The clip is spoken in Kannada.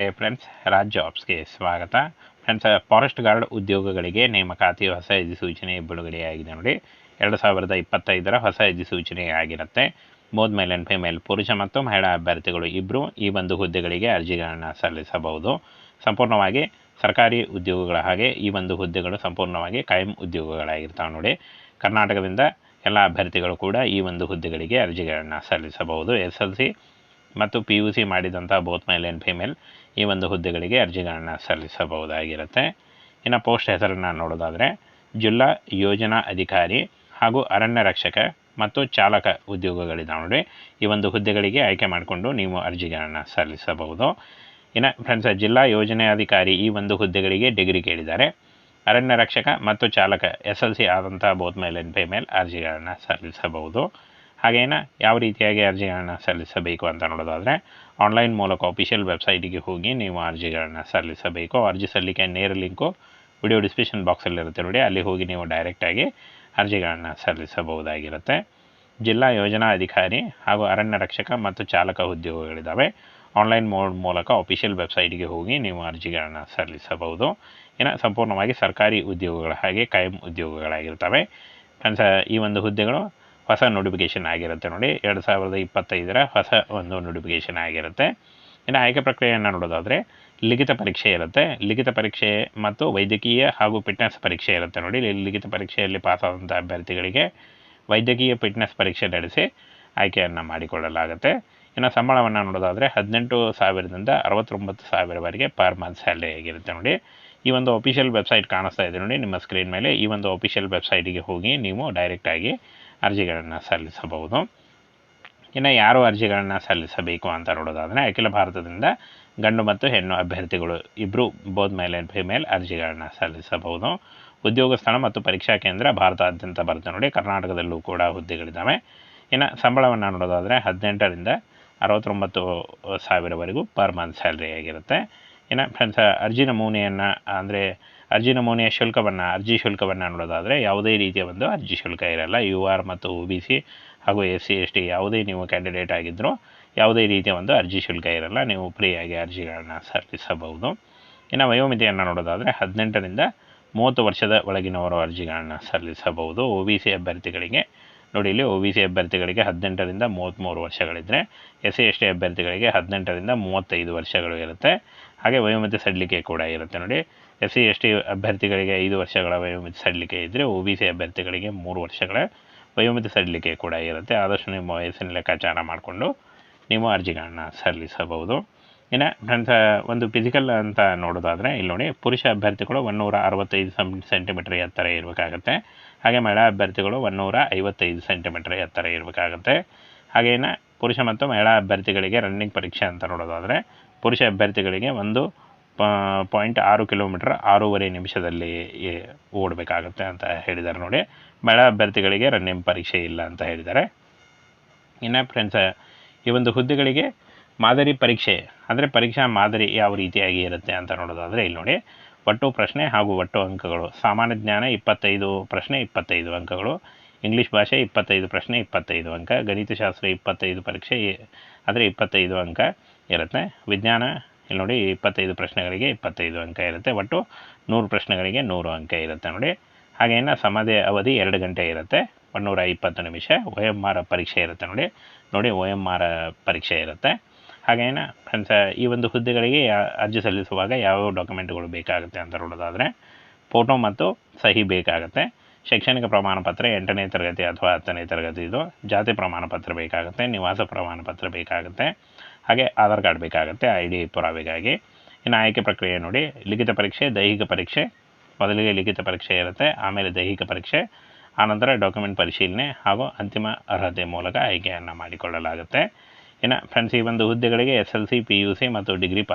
ಫ್ರೆಂಡ್ಸ್ ರಾಜ್ ಜಾಬ್ಸ್ಗೆ ಸ್ವಾಗತ. ಫ್ರೆಂಡ್ಸ್ ಫಾರೆಸ್ಟ್ ಗಾರ್ಡ್ ಉದ್ಯೋಗಗಳಿಗೆ ನೇಮಕಾತಿ ಹೊಸ ಅಧಿಸೂಚನೆ ಬಿಡುಗಡೆಯಾಗಿದೆ ನೋಡಿ. ಎರಡು ಸಾವಿರದ ಇಪ್ಪತ್ತೈದರ ಹೊಸ ಅಧಿಸೂಚನೆ ಆಗಿರುತ್ತೆ. ಮೋದ್ ಮೇಲ್ ಆ್ಯಂಡ್ ಫಿಮೇಲ್ ಪುರುಷ ಮತ್ತು ಮಹಿಳಾ ಅಭ್ಯರ್ಥಿಗಳು ಇಬ್ಬರು ಈ ಒಂದು ಹುದ್ದೆಗಳಿಗೆ ಅರ್ಜಿಗಳನ್ನು ಸಲ್ಲಿಸಬಹುದು. ಸಂಪೂರ್ಣವಾಗಿ ಸರ್ಕಾರಿ ಉದ್ಯೋಗಗಳ ಹಾಗೆ ಈ ಒಂದು ಹುದ್ದೆಗಳು ಸಂಪೂರ್ಣವಾಗಿ ಕಾಯಂ ಉದ್ಯೋಗಗಳಾಗಿರ್ತಾವೆ ನೋಡಿ. ಕರ್ನಾಟಕದಿಂದ ಎಲ್ಲ ಅಭ್ಯರ್ಥಿಗಳು ಕೂಡ ಈ ಒಂದು ಹುದ್ದೆಗಳಿಗೆ ಅರ್ಜಿಗಳನ್ನು ಸಲ್ಲಿಸಬಹುದು. ಎಸ್ ಎಲ್ ಸಿ ಮತ್ತು ಪಿ ಯು ಸಿ ಮಾಡಿದಂಥ ಬೋತ್ ಮೇಲ್ ಆ್ಯಂಡ್ ಫಿಮೇಲ್ ಈ ಒಂದು ಹುದ್ದೆಗಳಿಗೆ ಅರ್ಜಿಗಳನ್ನು ಸಲ್ಲಿಸಬಹುದಾಗಿರುತ್ತೆ. ಇನ್ನು ಪೋಸ್ಟ್ ಹೆಸರನ್ನು ನೋಡೋದಾದರೆ, ಜಿಲ್ಲಾ ಯೋಜನಾ ಅಧಿಕಾರಿ ಹಾಗೂ ಅರಣ್ಯ ರಕ್ಷಕ ಮತ್ತು ಚಾಲಕ ಉದ್ಯೋಗಗಳಿದ್ದಾವೆ ನೋಡಿ ಈ ಒಂದು ಹುದ್ದೆಗಳಿಗೆ ಆಯ್ಕೆ ಮಾಡಿಕೊಂಡು ನೀವು ಅರ್ಜಿಗಳನ್ನು ಸಲ್ಲಿಸಬಹುದು. ಇನ್ನು ಫ್ರೆಂಡ್ಸ್ ಜಿಲ್ಲಾ ಯೋಜನೆ ಅಧಿಕಾರಿ ಈ ಒಂದು ಹುದ್ದೆಗಳಿಗೆ ಡಿಗ್ರಿ ಕೇಳಿದ್ದಾರೆ. ಅರಣ್ಯ ರಕ್ಷಕ ಮತ್ತು ಚಾಲಕ ಎಸ್ ಎಲ್ ಸಿ ಆದಂಥ ಬೋತ್ ಮೇಲ್ ಆ್ಯಂಡ್ ಫಿಮೇಲ್ ಅರ್ಜಿಗಳನ್ನು ಸಲ್ಲಿಸಬಹುದು. ಹಾಗೇನ ಯಾವ ರೀತಿಯಾಗಿ ಅರ್ಜಿಗಳನ್ನು ಸಲ್ಲಿಸಬೇಕು ಅಂತ ನೋಡೋದಾದರೆ ಆನ್ಲೈನ್ ಮೂಲಕ ಅಫಿಷಿಯಲ್ ವೆಬ್ಸೈಟಿಗೆ ಹೋಗಿ ನೀವು ಅರ್ಜಿಗಳನ್ನು ಸಲ್ಲಿಸಬೇಕು. ಅರ್ಜಿ ಸಲ್ಲಿಕೆ ನೇರ ಲಿಂಕು ವಿಡಿಯೋ ಡಿಸ್ಕ್ರಿಪ್ಷನ್ ಬಾಕ್ಸಲ್ಲಿರುತ್ತೆ ನೋಡಿ. ಅಲ್ಲಿ ಹೋಗಿ ನೀವು ಡೈರೆಕ್ಟಾಗಿ ಅರ್ಜಿಗಳನ್ನು ಸಲ್ಲಿಸಬಹುದಾಗಿರುತ್ತೆ. ಜಿಲ್ಲಾ ಯೋಜನಾ ಅಧಿಕಾರಿ ಹಾಗೂ ಅರಣ್ಯ ರಕ್ಷಕ ಮತ್ತು ಚಾಲಕ ಉದ್ಯೋಗಗಳಿದ್ದಾವೆ ಆನ್ಲೈನ್ ಮೋಡ್ ಮೂಲಕ ಅಫಿಷಿಯಲ್ ವೆಬ್ಸೈಟಿಗೆ ಹೋಗಿ ನೀವು ಅರ್ಜಿಗಳನ್ನು ಸಲ್ಲಿಸಬಹುದು. ಇನ್ನು ಸಂಪೂರ್ಣವಾಗಿ ಸರ್ಕಾರಿ ಉದ್ಯೋಗಗಳ ಹಾಗೆ ಕಾಯಂ ಉದ್ಯೋಗಗಳಾಗಿರ್ತವೆ. ಫ್ರೆಂಡ್ಸ್, ಈ ಒಂದು ಹುದ್ದೆಗಳು ಹೊಸ ನೋಟಿಫಿಕೇಷನ್ ಆಗಿರುತ್ತೆ ನೋಡಿ. ಎರಡು ಸಾವಿರದ ಇಪ್ಪತ್ತೈದರ ಹೊಸ ಒಂದು ನೋಟಿಫಿಕೇಷನ್ ಆಗಿರುತ್ತೆ. ಇನ್ನು ಆಯ್ಕೆ ಪ್ರಕ್ರಿಯೆಯನ್ನು ನೋಡೋದಾದರೆ, ಲಿಖಿತ ಪರೀಕ್ಷೆ ಇರುತ್ತೆ. ಲಿಖಿತ ಪರೀಕ್ಷೆ ಮತ್ತು ವೈದ್ಯಕೀಯ ಹಾಗೂ ಫಿಟ್ನೆಸ್ ಪರೀಕ್ಷೆ ಇರುತ್ತೆ ನೋಡಿ. ಲಿಖಿತ ಪರೀಕ್ಷೆಯಲ್ಲಿ ಪಾಸಾದಂಥ ಅಭ್ಯರ್ಥಿಗಳಿಗೆ ವೈದ್ಯಕೀಯ ಫಿಟ್ನೆಸ್ ಪರೀಕ್ಷೆ ನಡೆಸಿ ಆಯ್ಕೆಯನ್ನು ಮಾಡಿಕೊಳ್ಳಲಾಗುತ್ತೆ. ಇನ್ನು ಸಂಬಳವನ್ನು ನೋಡೋದಾದರೆ, ಹದಿನೆಂಟು ಸಾವಿರದಿಂದ ಅರವತ್ತೊಂಬತ್ತು ಸಾವಿರವರೆಗೆ ಪರ್ ಮಂತ್ ಸ್ಯಾಲ್ರಿ ಆಗಿರುತ್ತೆ ನೋಡಿ. ಈ ಒಂದು ಅಫಿಷಿಯಲ್ ವೆಬ್ಸೈಟ್ ಕಾಣಿಸ್ತಾ ಇದೆ ನೋಡಿ ನಿಮ್ಮ ಸ್ಕ್ರೀನ್ ಮೇಲೆ. ಈ ಒಂದು ಅಫಿಷಿಯಲ್ ವೆಬ್ಸೈಟಿಗೆ ಹೋಗಿ ನೀವು ಡೈರೆಕ್ಟಾಗಿ ಅರ್ಜಿಗಳನ್ನು ಸಲ್ಲಿಸಬಹುದು. ಇನ್ನು ಯಾರು ಅರ್ಜಿಗಳನ್ನು ಸಲ್ಲಿಸಬೇಕು ಅಂತ ನೋಡೋದಾದರೆ ಅಖಿಲ ಭಾರತದಿಂದ ಗಂಡು ಮತ್ತು ಹೆಣ್ಣು ಅಭ್ಯರ್ಥಿಗಳು ಇಬ್ಬರು ಬೋದ್ ಮೇಲ್ ಆ್ಯಂಡ್ ಫಿಮೇಲ್ ಅರ್ಜಿಗಳನ್ನು ಸಲ್ಲಿಸಬಹುದು. ಉದ್ಯೋಗ ಸ್ಥಳ ಮತ್ತು ಪರೀಕ್ಷಾ ಕೇಂದ್ರ ಭಾರತಾದ್ಯಂತ ಬರುತ್ತೆ ನೋಡಿ, ಕರ್ನಾಟಕದಲ್ಲೂ ಕೂಡ ಹುದ್ದೆಗಳಿದ್ದಾವೆ. ಇನ್ನು ಸಂಬಳವನ್ನು ನೋಡೋದಾದರೆ ಹದಿನೆಂಟರಿಂದ ಅರವತ್ತೊಂಬತ್ತು ಸಾವಿರವರೆಗೂ ಪರ್ ಮಂತ್ ಸ್ಯಾಲ್ರಿ ಆಗಿರುತ್ತೆ. ಇನ್ನು ಫ್ರೆಂಡ್ಸ್ ಅರ್ಜಿ ನಮೂನೆಯನ್ನು ಅಂದರೆ ಅರ್ಜಿ ನಮೂನೆಯ ಶುಲ್ಕವನ್ನು, ಅರ್ಜಿ ಶುಲ್ಕವನ್ನು ನೋಡೋದಾದರೆ ಯಾವುದೇ ರೀತಿಯ ಒಂದು ಅರ್ಜಿ ಶುಲ್ಕ ಇರಲ್ಲ. ಯು ಆರ್ ಮತ್ತು ಒ ಬಿ ಸಿ ಹಾಗೂ ಎಸ್ ಸಿ ಎಸ್ ಟಿ ಯಾವುದೇ ನೀವು ಕ್ಯಾಂಡಿಡೇಟ್ ಆಗಿದ್ದರೂ ಯಾವುದೇ ರೀತಿಯ ಒಂದು ಅರ್ಜಿ ಶುಲ್ಕ ಇರಲ್ಲ. ನೀವು ಫ್ರೀಯಾಗಿ ಅರ್ಜಿಗಳನ್ನು ಸಲ್ಲಿಸಬಹುದು. ಇನ್ನು ವಯೋಮಿತಿಯನ್ನು ನೋಡೋದಾದರೆ ಹದಿನೆಂಟರಿಂದ ಮೂವತ್ತು ವರ್ಷದ ಒಳಗಿನವರು ಅರ್ಜಿಗಳನ್ನು ಸಲ್ಲಿಸಬಹುದು. ಒ ಬಿ ಸಿ ಅಭ್ಯರ್ಥಿಗಳಿಗೆ ನೋಡಿ, ಇಲ್ಲಿ ಒ ಬಿ ಸಿ ಅಭ್ಯರ್ಥಿಗಳಿಗೆ ಹದಿನೆಂಟರಿಂದ ಮೂವತ್ತ್ಮೂರು ವರ್ಷಗಳಿದ್ದರೆ ಎಸ್ ಸಿ ಎಸ್ ಟಿ ಅಭ್ಯರ್ಥಿಗಳಿಗೆ ಹದಿನೆಂಟರಿಂದ ಮೂವತ್ತೈದು ವರ್ಷಗಳು ಇರುತ್ತೆ. ಹಾಗೆ ವಯೋಮಿತಿ ಸಡಿಲಿಕೆ ಕೂಡ ಇರುತ್ತೆ ನೋಡಿ. ಎಸ್ ಸಿ ಎಸ್ ಟಿ ಅಭ್ಯರ್ಥಿಗಳಿಗೆ ಐದು ವರ್ಷಗಳ ವಯೋಮಿತಿ ಸಡಿಲಿಕೆ ಇದ್ದರೆ ಒ ಬಿ ಸಿ ಅಭ್ಯರ್ಥಿಗಳಿಗೆ ಮೂರು ವರ್ಷಗಳ ವಯೋಮಿತಿ ಸಡಿಲಿಕೆ ಕೂಡ ಇರುತ್ತೆ. ಆದಷ್ಟು ನಿಮ್ಮ ವಯಸ್ಸಿನ ಲೆಕ್ಕಾಚಾರ ಮಾಡಿಕೊಂಡು ನೀವು ಅರ್ಜಿಗಳನ್ನು ಸಲ್ಲಿಸಬಹುದು. ಇನ್ನು ಫ್ರೆಂಡ್ಸ್ ಒಂದು ಫಿಸಿಕಲ್ ಅಂತ ನೋಡೋದಾದರೆ, ಇಲ್ಲಿ ನೋಡಿ, ಪುರುಷ ಅಭ್ಯರ್ಥಿಗಳು ಒನ್ನೂರ ಅರವತ್ತೈದು ಸಮ್ ಸೆಂಟಿಮೀಟ್ರ್ ಎತ್ತರ ಇರಬೇಕಾಗತ್ತೆ ಹಾಗೆ ಮಹಿಳಾ ಅಭ್ಯರ್ಥಿಗಳು ಒನ್ನೂರ ಐವತ್ತೈದು ಸೆಂಟಿಮೀಟ್ರ್ ಎತ್ತರ ಇರಬೇಕಾಗುತ್ತೆ ಹಾಗೇನ ಪುರುಷ ಮತ್ತು ಮಹಿಳಾ ಅಭ್ಯರ್ಥಿಗಳಿಗೆ ರನ್ನಿಂಗ್ ಪರೀಕ್ಷೆ ಅಂತ ನೋಡೋದಾದರೆ, ಪುರುಷ ಅಭ್ಯರ್ಥಿಗಳಿಗೆ ಒಂದು ಪಾಯಿಂಟ್ ಆರು ಕಿಲೋಮೀಟ್ರ್ ಆರೂವರೆ ನಿಮಿಷದಲ್ಲಿ ಓಡಬೇಕಾಗುತ್ತೆ ಅಂತ ಹೇಳಿದ್ದಾರೆ ನೋಡಿ. ಮಹಿಳಾ ಅಭ್ಯರ್ಥಿಗಳಿಗೆ ರನ್ನಿಂಗ್ ಪರೀಕ್ಷೆ ಇಲ್ಲ ಅಂತ ಹೇಳಿದ್ದಾರೆ. ಇನ್ನು ಫ್ರೆಂಡ್ಸ್ ಈ ಒಂದು ಹುದ್ದೆಗಳಿಗೆ ಮಾದರಿ ಪರೀಕ್ಷೆ, ಅಂದರೆ ಪರೀಕ್ಷಾ ಮಾದರಿ ಯಾವ ರೀತಿಯಾಗಿ ಇರುತ್ತೆ ಅಂತ ನೋಡೋದಾದರೆ ಇಲ್ಲಿ ನೋಡಿ. ಒಟ್ಟು ಪ್ರಶ್ನೆ ಹಾಗೂ ಒಟ್ಟು ಅಂಕಗಳು. ಸಾಮಾನ್ಯ ಜ್ಞಾನ ಇಪ್ಪತ್ತೈದು, ಪ್ರಶ್ನೆ ಇಪ್ಪತ್ತೈದು ಅಂಕಗಳು. ಇಂಗ್ಲೀಷ್ ಭಾಷೆ ಇಪ್ಪತ್ತೈದು, ಪ್ರಶ್ನೆ ಇಪ್ಪತ್ತೈದು ಅಂಕ. ಗಣಿತಶಾಸ್ತ್ರ ಇಪ್ಪತ್ತೈದು ಪರೀಕ್ಷೆ ಅಂದರೆ ಇಪ್ಪತ್ತೈದು ಅಂಕ ಇರುತ್ತೆ. ವಿಜ್ಞಾನ, ಇಲ್ಲಿ ನೋಡಿ, ಇಪ್ಪತ್ತೈದು ಪ್ರಶ್ನೆಗಳಿಗೆ ಇಪ್ಪತ್ತೈದು ಅಂಕ ಇರುತ್ತೆ. ಒಟ್ಟು ನೂರು ಪ್ರಶ್ನೆಗಳಿಗೆ ನೂರು ಅಂಕ ಇರುತ್ತೆ ನೋಡಿ. ಹಾಗೇನ ಸಮಾಧಿ ಅವಧಿ ಎರಡು ಗಂಟೆ ಇರುತ್ತೆ. ಒನ್ನೂರ ಇಪ್ಪತ್ತು ನಿಮಿಷ. ಒ ಎಂ ಆರ್ ಪರೀಕ್ಷೆ ಇರುತ್ತೆ ನೋಡಿ. ನೋಡಿ ಒ ಎಂ ಆರ್ ಪರೀಕ್ಷೆ ಇರುತ್ತೆ. ಹಾಗೇನ ಫ್ರೆಂಡ್ಸ್ ಈ ಒಂದು ಹುದ್ದೆಗಳಿಗೆ ಅರ್ಜಿ ಸಲ್ಲಿಸುವಾಗ ಯಾವ್ಯಾವ ಡಾಕ್ಯುಮೆಂಟ್ಗಳು ಬೇಕಾಗುತ್ತೆ ಅಂತ ನೋಡೋದಾದರೆ ಫೋಟೋ ಮತ್ತು ಸಹಿ ಬೇಕಾಗುತ್ತೆ. ಶೈಕ್ಷಣಿಕ ಪ್ರಮಾಣಪತ್ರ ಎಂಟನೇ ತರಗತಿ ಅಥವಾ ಹತ್ತನೇ ತರಗತಿದು ಜಾತಿ ಪ್ರಮಾಣಪತ್ರ ಬೇಕಾಗುತ್ತೆ, ನಿವಾಸ ಪ್ರಮಾಣಪತ್ರ ಬೇಕಾಗುತ್ತೆ, ಹಾಗೆ ಆಧಾರ್ ಕಾರ್ಡ್ ಬೇಕಾಗುತ್ತೆ, ಐ ಡಿ ಪುರಾವೆಗಾಗಿ. ಇನ್ನು ಆಯ್ಕೆ ಪ್ರಕ್ರಿಯೆ ನೋಡಿ, ಲಿಖಿತ ಪರೀಕ್ಷೆ, ದೈಹಿಕ ಪರೀಕ್ಷೆ, ಮೊದಲಿಗೆ ಲಿಖಿತ ಪರೀಕ್ಷೆ ಇರುತ್ತೆ, ಆಮೇಲೆ ದೈಹಿಕ ಪರೀಕ್ಷೆ, ಆನಂತರ ಡಾಕ್ಯುಮೆಂಟ್ ಪರಿಶೀಲನೆ ಹಾಗೂ ಅಂತಿಮ ಅರ್ಹತೆ ಮೂಲಕ ಆಯ್ಕೆಯನ್ನು ಮಾಡಿಕೊಳ್ಳಲಾಗುತ್ತೆ. ಇನ್ನು ಫ್ರೆಂಡ್ಸ್ ಈ ಒಂದು ಹುದ್ದೆಗಳಿಗೆ S L C P U C ಮತ್ತು ಡಿಗ್ರಿ ಪಾ